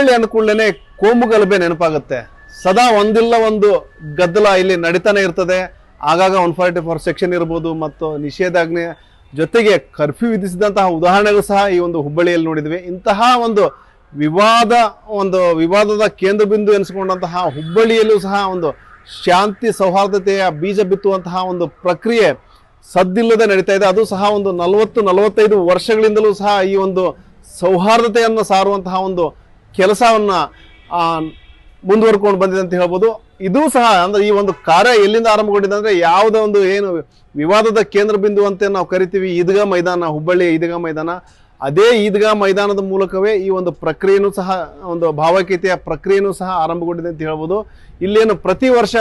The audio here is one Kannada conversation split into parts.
ಹುಬ್ಬಳ್ಳಿ ಅಂದ ಕೂಡಲೇ ನೆನಪಾಗುತ್ತೆ. ಸದಾ ಒಂದಿಲ್ಲ ಒಂದು ಗದ್ದಲ ಇಲ್ಲಿ ನಡೀತಾನೆ ಇರ್ತದೆ. ಆಗಾಗ ಒನ್ ಫಾರ್ಟಿ ಫೋರ್ ಸೆಕ್ಷನ್ ಇರ್ಬೋದು ಮತ್ತು ನಿಷೇಧಾಜ್ಞೆ ಜೊತೆಗೆ ಕರ್ಫ್ಯೂ ವಿಧಿಸಿದಂತಹ ಉದಾಹರಣೆಗಳು ಸಹ ಈ ಒಂದು ಹುಬ್ಬಳ್ಳಿಯಲ್ಲಿ ನೋಡಿದ್ವಿ. ಇಂತಹ ಒಂದು ವಿವಾದ, ಒಂದು ವಿವಾದದ ಕೇಂದ್ರ ಬಿಂದು ಎನಿಸಿಕೊಂಡಂತಹ ಹುಬ್ಬಳ್ಳಿಯಲ್ಲೂ ಸಹ ಒಂದು ಶಾಂತಿ, ಸೌಹಾರ್ದತೆಯ ಬೀಜ ಬಿತ್ತುವಂತಹ ಒಂದು ಪ್ರಕ್ರಿಯೆ ಸದ್ದಿಲ್ಲದೆ ನಡೀತಾ ಇದೆ. ಅದು ಸಹ ಒಂದು ನಲವತ್ತು, ನಲವತ್ತೈದು ವರ್ಷಗಳಿಂದಲೂ ಸಹ ಈ ಒಂದು ಸೌಹಾರ್ದತೆಯನ್ನು ಸಾರುವಂತಹ ಒಂದು ಕೆಲಸವನ್ನ ಮುಂದುವರ್ಕೊಂಡು ಬಂದಿದೆ ಅಂತ ಹೇಳ್ಬೋದು. ಇದೂ ಸಹ ಅಂದ್ರೆ ಈ ಒಂದು ಕಾರ್ಯ ಎಲ್ಲಿಂದ ಆರಂಭಗೊಂಡಿದೆ ಅಂದ್ರೆ ಯಾವುದೋ ಒಂದು ಏನು ವಿವಾದದ ಕೇಂದ್ರ ಬಿಂದು ಅಂತ ನಾವು ಕರಿತೀವಿ. ಈದ್ಗಾ ಮೈದಾನ ಹುಬ್ಬಳ್ಳಿ ಈದ್ಗಾ ಮೈದಾನ. ಅದೇ ಈದ್ಗಾ ಮೈದಾನದ ಮೂಲಕವೇ ಈ ಒಂದು ಪ್ರಕ್ರಿಯೆನೂ ಸಹ, ಒಂದು ಭಾವೈಕ್ಯತೆಯ ಪ್ರಕ್ರಿಯೆನೂ ಸಹ ಆರಂಭಗೊಂಡಿದೆ ಅಂತ ಹೇಳ್ಬೋದು. ಇಲ್ಲೇನು ಪ್ರತಿ ವರ್ಷ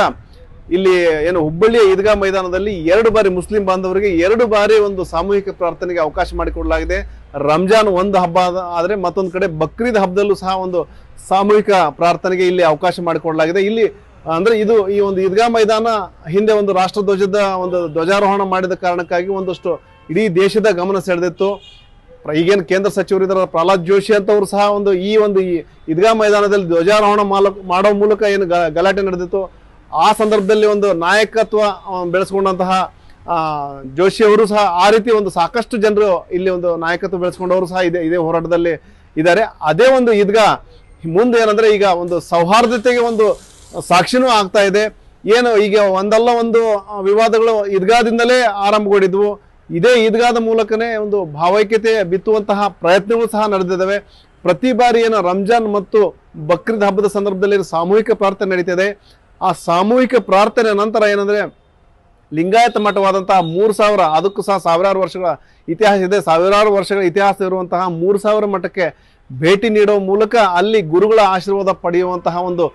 ಇಲ್ಲಿ ಏನು ಹುಬ್ಬಳ್ಳಿಯ ಈದ್ಗಾ ಮೈದಾನದಲ್ಲಿ ಎರಡು ಬಾರಿ ಮುಸ್ಲಿಂ ಬಾಂಧವರಿಗೆ ಎರಡು ಬಾರಿ ಒಂದು ಸಾಮೂಹಿಕ ಪ್ರಾರ್ಥನೆಗೆ ಅವಕಾಶ ಮಾಡಿಕೊಡಲಾಗಿದೆ. ರಂಜಾನ್ ಒಂದು ಹಬ್ಬ ಆದರೆ ಮತ್ತೊಂದು ಕಡೆ ಬಕ್ರೀದ್ ಹಬ್ಬದಲ್ಲೂ ಸಹ ಒಂದು ಸಾಮೂಹಿಕ ಪ್ರಾರ್ಥನೆಗೆ ಇಲ್ಲಿ ಅವಕಾಶ ಮಾಡಿಕೊಡಲಾಗಿದೆ. ಇಲ್ಲಿ ಅಂದ್ರೆ ಇದು ಈ ಒಂದು ಈದ್ಗಾ ಮೈದಾನ ಹಿಂದೆ ಒಂದು ರಾಷ್ಟ್ರಧ್ವಜದ ಒಂದು ಧ್ವಜಾರೋಹಣ ಮಾಡಿದ ಕಾರಣಕ್ಕಾಗಿ ಒಂದಷ್ಟು ಇಡೀ ದೇಶದ ಗಮನ ಸೆಳೆದಿತ್ತು. ಈಗೇನು ಕೇಂದ್ರ ಸಚಿವರು ಇದರ ಪ್ರಹ್ಲಾದ್ ಜೋಶಿ ಅಂತವರು ಸಹ ಒಂದು ಈ ಒಂದು ಈ ಈದ್ಗಾ ಮೈದಾನದಲ್ಲಿ ಧ್ವಜಾರೋಹಣ ಮಾಡೋ ಮೂಲಕ ಏನು ಗಲಾಟೆ ನಡೆದಿತ್ತು. ಆ ಸಂದರ್ಭದಲ್ಲಿ ಒಂದು ನಾಯಕತ್ವ ಬೆಳೆಸ್ಕೊಂಡಂತಹ ಆ, ಜೋಶಿ ಅವರು ಸಹ ಆ ರೀತಿ ಒಂದು ಸಾಕಷ್ಟು ಜನರು ಇಲ್ಲಿ ಒಂದು ನಾಯಕತ್ವ ಬೆಳೆಸ್ಕೊಂಡವರು ಸಹ ಇದೆ ಇದೇ ಹೋರಾಟದಲ್ಲಿ ಇದ್ದಾರೆ. ಅದೇ ಒಂದು ಈದ್ಗ ಮುಂದೆ ಏನಂದ್ರೆ ಈಗ ಒಂದು ಸೌಹಾರ್ದತೆಗೆ ಒಂದು ಸಾಕ್ಷಿನೂ ಆಗ್ತಾ ಇದೆ. ಏನು ಈಗ ಒಂದಲ್ಲ ಒಂದು ವಿವಾದಗಳು ಈದ್ಗಾದಿಂದಲೇ ಆರಂಭಗೊಂಡಿದ್ವು. ಇದೇ ಈದ್ಗಾದ ಮೂಲಕನೇ ಒಂದು ಭಾವೈಕ್ಯತೆ ಬಿತ್ತುವಂತಹ ಪ್ರಯತ್ನಗಳು ಸಹ ನಡೆದಿದ್ದಾವೆ. ಪ್ರತಿ ಬಾರಿ ಏನು ರಂಜಾನ್ ಮತ್ತು ಬಕ್ರೀದ್ ಹಬ್ಬದ ಸಂದರ್ಭದಲ್ಲಿ ಸಾಮೂಹಿಕ ಪ್ರಾರ್ಥನೆ ನಡೀತಿದೆ. ಆ ಸಾಮೂಹಿಕ ಪ್ರಾರ್ಥನೆ ನಂತರ ಏನಂದ್ರೆ ಲಿಂಗಾಯತ ಮಠವಾದಂತಹ ಮೂರು ಸಾವಿರ, ಅದಕ್ಕೂ ಸಹ ಸಾವಿರಾರು ವರ್ಷಗಳ ಇತಿಹಾಸ ಇದೆ. ಸಾವಿರಾರು ವರ್ಷಗಳ ಇತಿಹಾಸ ಇರುವಂತಹ ಮೂರು ಸಾವಿರ ಮಠಕ್ಕೆ ಭೇಟಿ ನೀಡುವ ಮೂಲಕ ಅಲ್ಲಿ ಗುರುಗಳ ಆಶೀರ್ವಾದ ಪಡೆಯುವಂತಹ ಒಂದು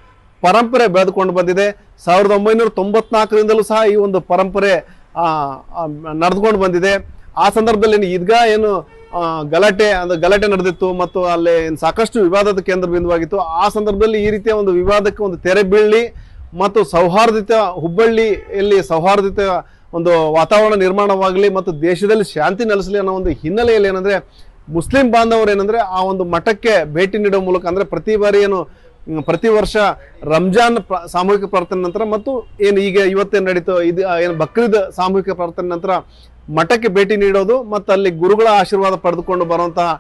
ಪರಂಪರೆ ಬೆಳೆದುಕೊಂಡು ಬಂದಿದೆ. ಸಾವಿರದ ಒಂಬೈನೂರ ತೊಂಬತ್ನಾಲ್ಕರಿಂದಲೂ ಸಹ ಈ ಒಂದು ಪರಂಪರೆ ನಡೆದುಕೊಂಡು ಬಂದಿದೆ. ಆ ಸಂದರ್ಭದಲ್ಲಿ ಈದ್ಗಾ ಏನು ಗಲಾಟೆ, ಅಂದ್ರೆ ಗಲಾಟೆ ನಡೆದಿತ್ತು ಮತ್ತು ಅಲ್ಲಿ ಸಾಕಷ್ಟು ವಿವಾದದ ಕೇಂದ್ರ ಬಿಂದುವಾಗಿತ್ತು. ಆ ಸಂದರ್ಭದಲ್ಲಿ ಈ ರೀತಿಯ ಒಂದು ವಿವಾದಕ್ಕೆ ಒಂದು ತೆರೆ ಬೀಳಿ ಮತ್ತು ಸೌಹಾರ್ದಿತ ಹುಬ್ಬಳ್ಳಿಯಲ್ಲಿ ಸೌಹಾರ್ದಿತ ಒಂದು ವಾತಾವರಣ ನಿರ್ಮಾಣವಾಗಲಿ ಮತ್ತು ದೇಶದಲ್ಲಿ ಶಾಂತಿ ನೆಲೆಸಲಿ ಅನ್ನೋ ಒಂದು ಹಿನ್ನೆಲೆಯಲ್ಲಿ ಏನಂದ್ರೆ ಮುಸ್ಲಿಂ ಬಾಂಧವರು ಏನಂದ್ರೆ ಆ ಒಂದು ಮಠಕ್ಕೆ ಭೇಟಿ ನೀಡುವ ಮೂಲಕ ಅಂದ್ರೆ ಪ್ರತಿ ಬಾರಿ ಏನು ಪ್ರತಿ ವರ್ಷ ರಂಜಾನ್ ಸಾಮೂಹಿಕ ಪ್ರಾರ್ಥನೆ ನಂತರ ಮತ್ತು ಏನು ಈಗ ಇವತ್ತೇನು ನಡೀತು ಇದು ಏನು ಬಕ್ರೀದ್ ಸಾಮೂಹಿಕ ಪ್ರಾರ್ಥನೆ ನಂತರ ಮಠಕ್ಕೆ ಭೇಟಿ ನೀಡೋದು ಮತ್ತು ಅಲ್ಲಿ ಗುರುಗಳ ಆಶೀರ್ವಾದ ಪಡೆದುಕೊಂಡು ಬರುವಂತಹ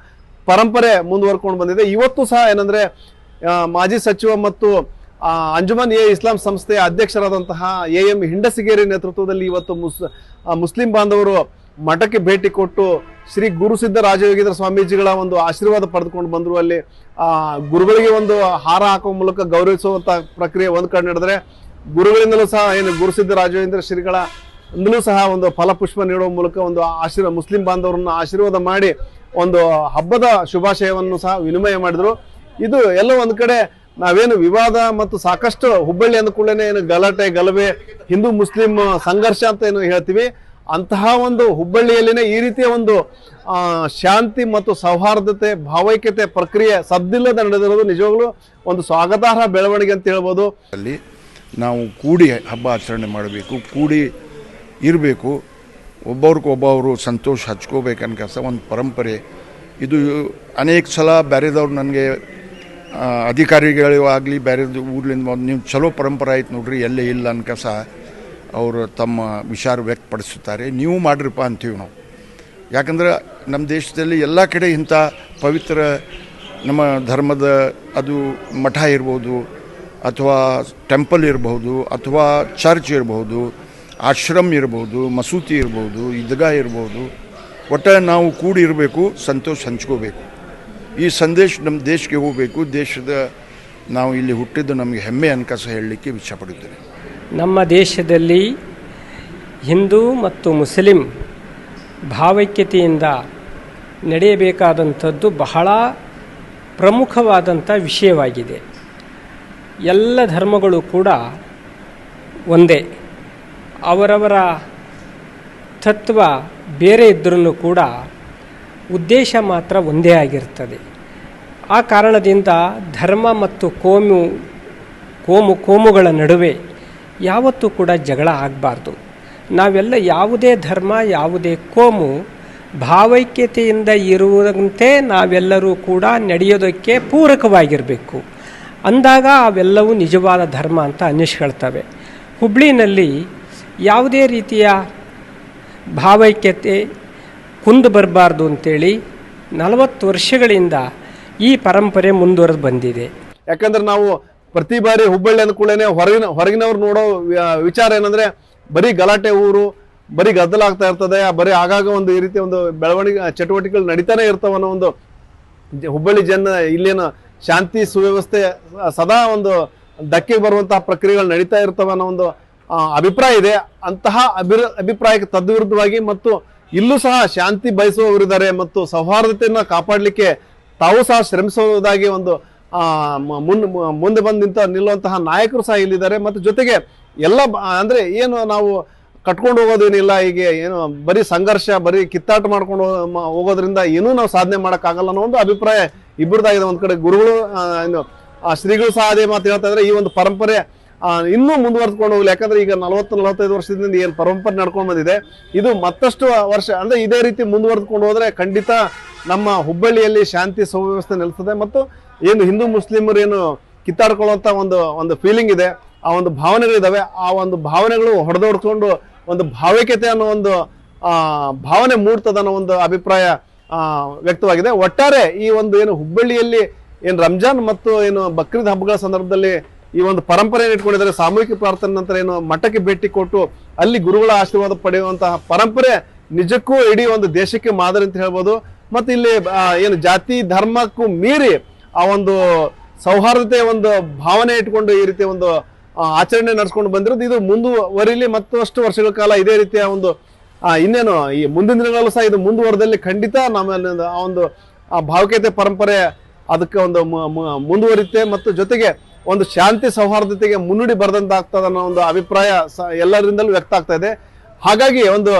ಪರಂಪರೆ ಮುಂದುವರ್ಕೊಂಡು ಬಂದಿದೆ. ಇವತ್ತು ಸಹ ಏನಂದ್ರೆ ಮಾಜಿ ಸಚಿವ ಮತ್ತು ಅಂಜುಮನ್ ಎ. ಇಸ್ಲಾಂ ಸಂಸ್ಥೆಯ ಅಧ್ಯಕ್ಷರಾದಂತಹ ಎ. ಎಂ. ಹಿಂಡಸಿಗೇರಿ ನೇತೃತ್ವದಲ್ಲಿ ಇವತ್ತು ಮುಸ್ ಮುಸ್ಲಿಂ ಬಾಂಧವರು ಮಠಕ್ಕೆ ಭೇಟಿ ಕೊಟ್ಟು ಶ್ರೀ ಗುರುಸಿದ್ಧ ರಾಜಯೋಗೀಂದ್ರ ಸ್ವಾಮೀಜಿಗಳ ಒಂದು ಆಶೀರ್ವಾದ ಪಡೆದುಕೊಂಡು ಬಂದರು. ಅಲ್ಲಿ ಗುರುಗಳಿಗೆ ಒಂದು ಹಾರ ಹಾಕುವ ಮೂಲಕ ಗೌರವಿಸುವಂತ ಪ್ರಕ್ರಿಯೆ ಒಂದು ಕಡೆ ನಡೆದರೆ ಗುರುಗಳಿಂದಲೂ ಸಹ ಏನು ಗುರುಸಿದ್ಧ ರಾಜಯೋಗೀಂದ್ರ ಶ್ರೀಗಳ ಇಂದಲೂ ಸಹ ಒಂದು ಫಲಪುಷ್ಪ ನೀಡುವ ಮೂಲಕ ಒಂದು ಆಶೀರ್ವಾದ ಮುಸ್ಲಿಂ ಬಾಂಧವರನ್ನು ಆಶೀರ್ವಾದ ಮಾಡಿ ಒಂದು ಹಬ್ಬದ ಶುಭಾಶಯವನ್ನು ಸಹ ವಿನಿಮಯ ಮಾಡಿದರು. ಇದು ಎಲ್ಲ ಒಂದು ಕಡೆ ನಾವೇನು ವಿವಾದ ಮತ್ತು ಸಾಕಷ್ಟು ಹುಬ್ಬಳ್ಳಿ ಅಂದ ಕೂಡಲೇ ಏನು ಗಲಾಟೆ, ಗಲಭೆ, ಹಿಂದೂ, ಮುಸ್ಲಿಂ, ಸಂಘರ್ಷ ಅಂತ ಏನು ಹೇಳ್ತೀವಿ. ಅಂತಹ ಒಂದು ಹುಬ್ಬಳ್ಳಿಯಲ್ಲಿನೇ ಈ ರೀತಿಯ ಒಂದು ಶಾಂತಿ ಮತ್ತು ಸೌಹಾರ್ದತೆ, ಭಾವೈಕ್ಯತೆ ಪ್ರಕ್ರಿಯೆ ಸದ್ದಿಲ್ಲದೆ ನಡೆದಿರೋದು ನಿಜವಾಗ್ಲೂ ಒಂದು ಸ್ವಾಗತಾರ್ಹ ಬೆಳವಣಿಗೆ ಅಂತ ಹೇಳ್ಬೋದು. ಅಲ್ಲಿ ನಾವು ಕೂಡಿ ಹಬ್ಬ ಆಚರಣೆ ಮಾಡಬೇಕು, ಕೂಡಿ ಇರಬೇಕು. ಒಬ್ಬರಿಗೊಬ್ಬರು ಸಂತೋಷ ಹಚ್ಕೋಬೇಕನ್ನ ಕೆಲಸ ಒಂದು ಪರಂಪರೆ. ಇದು ಅನೇಕ ಸಲ ಬೇರೆದವ್ರು ನನಗೆ ಆ, ಅಧಿಕಾರಿಗಳು ಆಗಲಿ ಬೇರೆ ಊರ್ಲಿಂದ ಬಂದು ನೀವು ಚಲೋ ಪರಂಪರೆ ಆಯ್ತು ನೋಡ್ರಿ ಎಲ್ಲೇ ಇಲ್ಲ ಅನ್ಕಸ ಅವರು ತಮ್ಮ ವಿಚಾರ ವ್ಯಕ್ತಪಡಿಸುತ್ತಾರೆ. ನೀವು ಮಾಡ್ರಿಪ್ಪ ಅಂತೀವಿ ನಾವು. ಯಾಕಂದ್ರೆ ನಮ್ಮ ದೇಶದಲ್ಲಿ ಎಲ್ಲ ಕಡೆ ಇಂಥ ಪವಿತ್ರ ನಮ್ಮ ಧರ್ಮದ ಅದು ಮಠ ಇರ್ಬೋದು ಅಥವಾ ಟೆಂಪಲ್ ಇರ್ಬೋದು ಅಥವಾ ಚರ್ಚ್ ಇರಬಹುದು ಆಶ್ರಮ ಇರ್ಬೋದು ಮಸೂತಿ ಇರ್ಬೋದು ಈದ್ಗಾ ಇರ್ಬೋದು ಒಟ್ಟು ನಾವು ಕೂಡಿರಬೇಕು ಸಂತೋಷ ಹಂಚ್ಕೋಬೇಕು. ಈ ಸಂದೇಶ ನಮ್ಮ ದೇಶಕ್ಕೆ ಹೋಗಬೇಕು, ದೇಶದ ನಾವು ಇಲ್ಲಿ ಹುಟ್ಟಿದ್ದು ನಮಗೆ ಹೆಮ್ಮೆ ಅನ್ಕಸ ಹೇಳಲಿಕ್ಕೆ ಇಚ್ಛಪಡುತ್ತೇನೆ. ನಮ್ಮ ದೇಶದಲ್ಲಿ ಹಿಂದೂ ಮತ್ತು ಮುಸ್ಲಿಂ ಭಾವೈಕ್ಯತೆಯಿಂದ ನಡೆಯಬೇಕಾದಂಥದ್ದು ಬಹಳ ಪ್ರಮುಖವಾದಂಥ ವಿಷಯವಾಗಿದೆ. ಎಲ್ಲ ಧರ್ಮಗಳು ಕೂಡ ಒಂದೇ. ಅವರವರ ತತ್ವ ಬೇರೆ ಇದ್ದರೂ ಕೂಡ ಉದ್ದೇಶ ಮಾತ್ರ ಒಂದೇ ಆಗಿರ್ತದೆ. ಆ ಕಾರಣದಿಂದ ಧರ್ಮ ಮತ್ತು ಕೋಮು ಕೋಮು, ಕೋಮುಗಳ ನಡುವೆ ಯಾವತ್ತೂ ಕೂಡ ಜಗಳ ಆಗಬಾರ್ದು. ನಾವೆಲ್ಲ ಯಾವುದೇ ಧರ್ಮ, ಯಾವುದೇ ಕೋಮು ಭಾವೈಕ್ಯತೆಯಿಂದ ಇರುವಂತೆ ನಾವೆಲ್ಲರೂ ಕೂಡ ನಡೆಯೋದಕ್ಕೆ ಪೂರಕವಾಗಿರಬೇಕು. ಅಂದಾಗ ಅವೆಲ್ಲವೂ ನಿಜವಾದ ಧರ್ಮ ಅಂತ ಅನ್ನಿಸ್ಕೊಳ್ತವೆ ಹುಬ್ಳಿನಲ್ಲಿ ಯಾವುದೇ ರೀತಿಯ ಭಾವೈಕ್ಯತೆ ಕುಂದು ಬರಬಾರ್ದು ಅಂತೇಳಿ ನಲವತ್ತು ವರ್ಷಗಳಿಂದ ಈ ಪರಂಪರೆ ಮುಂದುವರೆದು ಬಂದಿದೆ. ಯಾಕಂದ್ರೆ ನಾವು ಪ್ರತಿ ಬಾರಿ ಹುಬ್ಬಳ್ಳಿ ಅಂದ್ಕೂಡಲೇ ಹೊರಗಿನ ಹೊರಗಿನವ್ರು ನೋಡೋ ವಿಚಾರ ಏನಂದ್ರೆ ಬರೀ ಗಲಾಟೆ ಊರು, ಬರೀ ಗದ್ದಲ ಆಗ್ತಾ ಇರ್ತದೆ ಬರೀ ಆಗಾಗ ಒಂದು ಈ ರೀತಿ ಒಂದು ಬೆಳವಣಿಗೆ ಚಟುವಟಿಕೆಗಳು ನಡೀತಾನೆ ಇರ್ತಾವ ಅನ್ನೋ ಒಂದು ಹುಬ್ಬಳ್ಳಿ ಜನ ಇಲ್ಲಿನ ಶಾಂತಿ ಸುವ್ಯವಸ್ಥೆ ಸದಾ ಒಂದು ಧಕ್ಕೆ ಬರುವಂತಹ ಪ್ರಕ್ರಿಯೆಗಳು ನಡೀತಾ ಇರ್ತಾವ ಅನ್ನೋ ಒಂದು ಅಭಿಪ್ರಾಯ ಇದೆ. ಅಂತಹ ಅಭಿ ಅಭಿಪ್ರಾಯಕ್ಕೆ ತದ್ವಿರುದ್ಧವಾಗಿ ಮತ್ತು ಇಲ್ಲೂ ಸಹ ಶಾಂತಿ ಬಯಸುವವರಿದ್ದಾರೆ ಮತ್ತು ಸೌಹಾರ್ದತೆಯನ್ನು ಕಾಪಾಡಲಿಕ್ಕೆ ತಾವು ಸಹ ಶ್ರಮಿಸುವುದಾಗಿ ಒಂದು ಮುನ್ ಮುಂದೆ ಬಂದು ನಿಂತ ನಿಲ್ಲುವಂತಹ ನಾಯಕರು ಸಹ ಇಲ್ಲಿದ್ದಾರೆ. ಮತ್ತು ಜೊತೆಗೆ ಎಲ್ಲ ಅಂದರೆ ಏನು ನಾವು ಕಟ್ಕೊಂಡು ಹೋಗೋದೇನಿಲ್ಲ ಈಗ ಏನು ಬರೀ ಸಂಘರ್ಷ, ಬರೀ ಕಿತ್ತಾಟ ಮಾಡ್ಕೊಂಡು ಹೋಗೋದ್ರಿಂದ ಏನೂ ನಾವು ಸಾಧನೆ ಮಾಡೋಕ್ಕಾಗಲ್ಲ ಅನ್ನೋ ಒಂದು ಅಭಿಪ್ರಾಯ ಇಬ್ಬರದಾಗಿದೆ. ಒಂದು ಕಡೆ ಗುರುಗಳು ಏನು ಶ್ರೀಗಳು ಸಹ ಅದೇ ಮಾತು ಹೇಳ್ತಾ ಇದ್ರೆ ಈ ಒಂದು ಪರಂಪರೆ ಇನ್ನೂ ಮುಂದುವರೆದುಕೊಂಡು ಹೋಗ್ಲಿ. ಯಾಕಂದ್ರೆ ಈಗ ನಲವತ್ತು, ನಲವತ್ತೈದು ವರ್ಷದಿಂದ ಏನು ಪರಂಪರೆ ನಡ್ಕೊಂಡು ಬಂದಿದೆ. ಇದು ಮತ್ತಷ್ಟು ವರ್ಷ, ಅಂದ್ರೆ ಇದೇ ರೀತಿ ಮುಂದುವರೆದುಕೊಂಡು ಹೋದ್ರೆ ಖಂಡಿತ ನಮ್ಮ ಹುಬ್ಬಳ್ಳಿಯಲ್ಲಿ ಶಾಂತಿ ಸುವ್ಯವಸ್ಥೆ ನೆಲೆಸ್ತದೆ ಮತ್ತು ಏನು ಹಿಂದೂ ಮುಸ್ಲಿಮರು ಏನು ಕಿತ್ತಾಡ್ಕೊಳ್ಳುವಂತ ಒಂದು ಒಂದು ಫೀಲಿಂಗ್ ಇದೆ. ಆ ಒಂದು ಭಾವನೆಗಳಿದಾವೆ ಆ ಒಂದು ಭಾವನೆಗಳು ಹೊಡೆದೋಡ್ಕೊಂಡು ಒಂದು ಭಾವೈಕ್ಯತೆ ಅನ್ನೋ ಒಂದು ಭಾವನೆ ಮೂಡ್ತದ ಅನ್ನೋ ಒಂದು ಅಭಿಪ್ರಾಯ ವ್ಯಕ್ತವಾಗಿದೆ. ಒಟ್ಟಾರೆ ಈ ಒಂದು ಏನು ಹುಬ್ಬಳ್ಳಿಯಲ್ಲಿ ಏನು ರಂಜಾನ್ ಮತ್ತು ಏನು ಬಕ್ರೀದ್ ಹಬ್ಬಗಳ ಸಂದರ್ಭದಲ್ಲಿ ಈ ಒಂದು ಪರಂಪರೆಯನ್ನು ಇಟ್ಕೊಂಡಿದ್ದಾರೆ. ಸಾಮೂಹಿಕ ಪ್ರಾರ್ಥನೆ ನಂತರ ಏನು ಮಠಕ್ಕೆ ಭೇಟಿ ಕೊಟ್ಟು ಅಲ್ಲಿ ಗುರುಗಳ ಆಶೀರ್ವಾದ ಪಡೆಯುವಂತಹ ಪರಂಪರೆ ನಿಜಕ್ಕೂ ಇಡೀ ಒಂದು ದೇಶಕ್ಕೆ ಮಾದರಿ ಅಂತ ಹೇಳ್ಬೋದು. ಮತ್ತು ಇಲ್ಲಿ ಏನು ಜಾತಿ ಧರ್ಮಕ್ಕೂ ಮೀರಿ ಆ ಒಂದು ಸೌಹಾರ್ದತೆ ಒಂದು ಭಾವನೆ ಇಟ್ಕೊಂಡು ಈ ರೀತಿಯ ಒಂದು ಆಚರಣೆ ನಡೆಸ್ಕೊಂಡು ಬಂದಿರೋದು. ಇದು ಮುಂದುವರಿಲಿ ಮತ್ತಷ್ಟು ವರ್ಷಗಳ ಕಾಲ ಇದೇ ರೀತಿಯ ಒಂದು ಇನ್ನೇನು ಈ ಮುಂದಿನ ದಿನಗಳಲ್ಲೂ ಸಹ ಇದು ಮುಂದುವರೆದಲ್ಲಿ ಖಂಡಿತ ಒಂದು, ಆ ಒಂದು, ಆ ಭಾವಕತೆ ಪರಂಪರೆ ಅದಕ್ಕೆ ಒಂದು ಮುಂದುವರಿಯುತ್ತೆ. ಮತ್ತು ಜೊತೆಗೆ ಒಂದು ಶಾಂತಿ ಸೌಹಾರ್ದತೆಗೆ ಮುನ್ನುಡಿ ಬರೆದಂತಾಗ್ತದೆ ಅನ್ನೋ ಒಂದು ಅಭಿಪ್ರಾಯ ಎಲ್ಲರಿಂದಲೂ ವ್ಯಕ್ತ ಆಗ್ತಾ ಇದೆ. ಹಾಗಾಗಿ ಒಂದು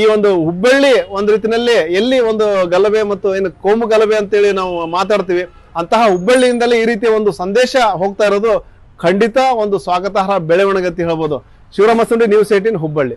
ಈ ಒಂದು ಹುಬ್ಬಳ್ಳಿ ಒಂದು ರೀತಿಯಲ್ಲಿ ಎಲ್ಲಿ ಒಂದು ಗಲಭೆ ಮತ್ತು ಏನು ಕೋಮು ಗಲಭೆ ಅಂತೇಳಿ ನಾವು ಮಾತಾಡ್ತೀವಿ, ಅಂತಹ ಹುಬ್ಬಳ್ಳಿಯಿಂದಲೇ ಈ ರೀತಿಯ ಒಂದು ಸಂದೇಶ ಹೋಗ್ತಾ ಇರೋದು ಖಂಡಿತ ಒಂದು ಸ್ವಾಗತಾರ್ಹ ಬೆಳವಣಿಗೆ ಅಂತ ಹೇಳ್ಬೋದು. Shivarama Sundi news eighteen Hubballi.